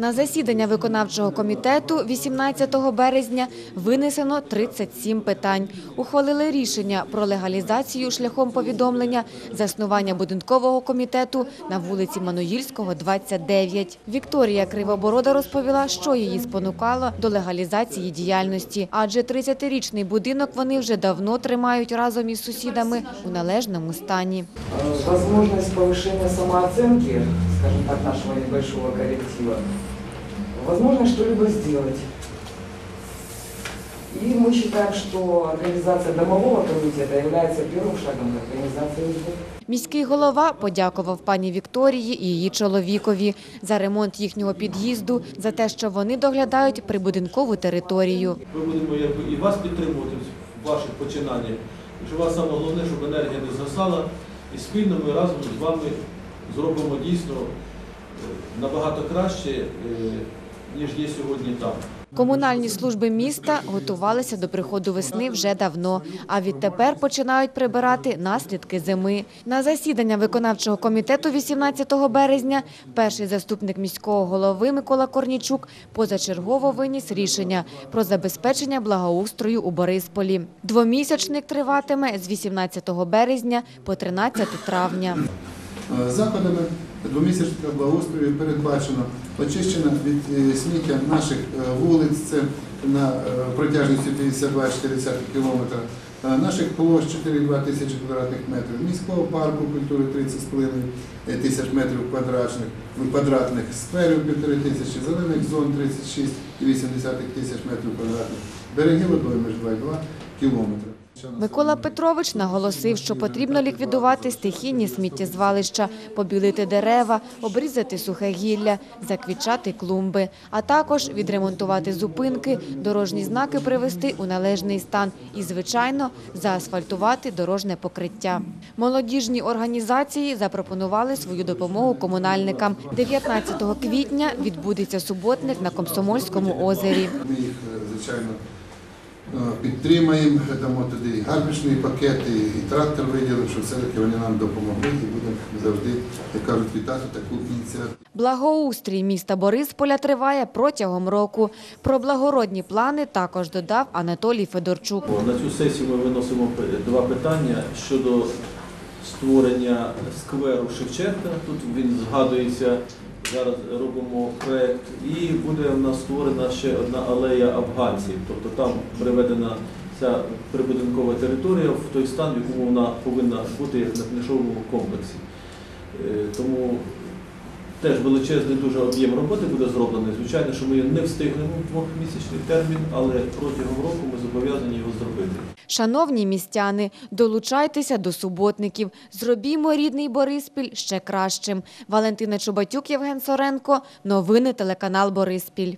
На засідання виконавчого комітету 18 березня винесено 37 питань. Ухвалили рішення про легалізацію шляхом повідомлення заснування будинкового комітету на вулиці Мануїльського, 29. Вікторія Кривоборода розповіла, що її спонукало до легалізації діяльності, адже 30-річний будинок вони вже давно тримають разом із сусідами у належному стані. Э, возможность повышения самооценки, скажем так, нашего небольшого коллектива, возможность что-либо сделать. И мы считаем, что организация домового комитета является первым шагом к организации СБ. Міський голова подякував пані Вікторії і її чоловікові за ремонт їхнього під'їзду, за те, що вони доглядають прибудинкову територію. Ми будемо і вас підтримувати в ваших починаннях. Що у вас саме головне, щоб енергія не згасала, і спільно ми разом з вами зробимо дійсно е, набагато краще, е, ніж є сьогодні там. Комунальні служби міста готувалися до приходу весни вже давно, а відтепер починають прибирати наслідки зими. На засідання виконавчого комітету 18 березня перший заступник міського голови Микола Корнічук позачергово виніс рішення про забезпечення благоустрою у Борисполі. Двомісячник триватиме з 18 березня по 13 травня. Е, Заходами двомісячного благоустрою передбачено очищення від е, сміття наших е, вулиць, це на е, протяжністю 52,4 км, е, наших площ 4,2 тисячі квадратних метрів, міського парку культури 30,5 тисяч метрів квадратних, квадратних скверів 1,5 тисячі, зелених зон 36,8 тисяч метрів квадратних, берегів водойми ж 2,2 кілометри. Микола Петрович наголосив, що потрібно ліквідувати стихійні сміттєзвалища, побілити дерева, обрізати сухе гілля, заквітчати клумби, а також відремонтувати зупинки, дорожні знаки привести у належний стан і, звичайно, заасфальтувати дорожне покриття. Молодіжні організації запропонували свою допомогу комунальникам. 19 квітня відбудеться суботник на Комсомольському озері. Ми їх, е, звичайно, підтримаємо, дамо туди і гарбічний пакет, і, і трактор виділимо, щоб все-таки вони нам допомогли і будемо завжди, як кажуть, вітати таку ініціативу. Благоустрій міста Борисполя триває протягом року. Про благородні плани також додав Анатолій Федорчук. На цю сесію ми виносимо два питання щодо створення скверу Шевченка. Тут він згадується. Зараз робимо проект, і буде в нас створена ще одна алея афганців. Тобто там приведена ця прибудинкова територія в той стан, в якому вона повинна бути як на книжовому комплексі. Е, Тому теж величезний дуже об'єм роботи буде зроблений. Звичайно, що ми не встигнемо в двохмісячний термін, але протягом року Шановні містяни, долучайтеся до суботників. Зробімо рідний Бориспіль ще кращим. Валентина Чубатюк, Євген Соренко. Новини телеканал Бориспіль.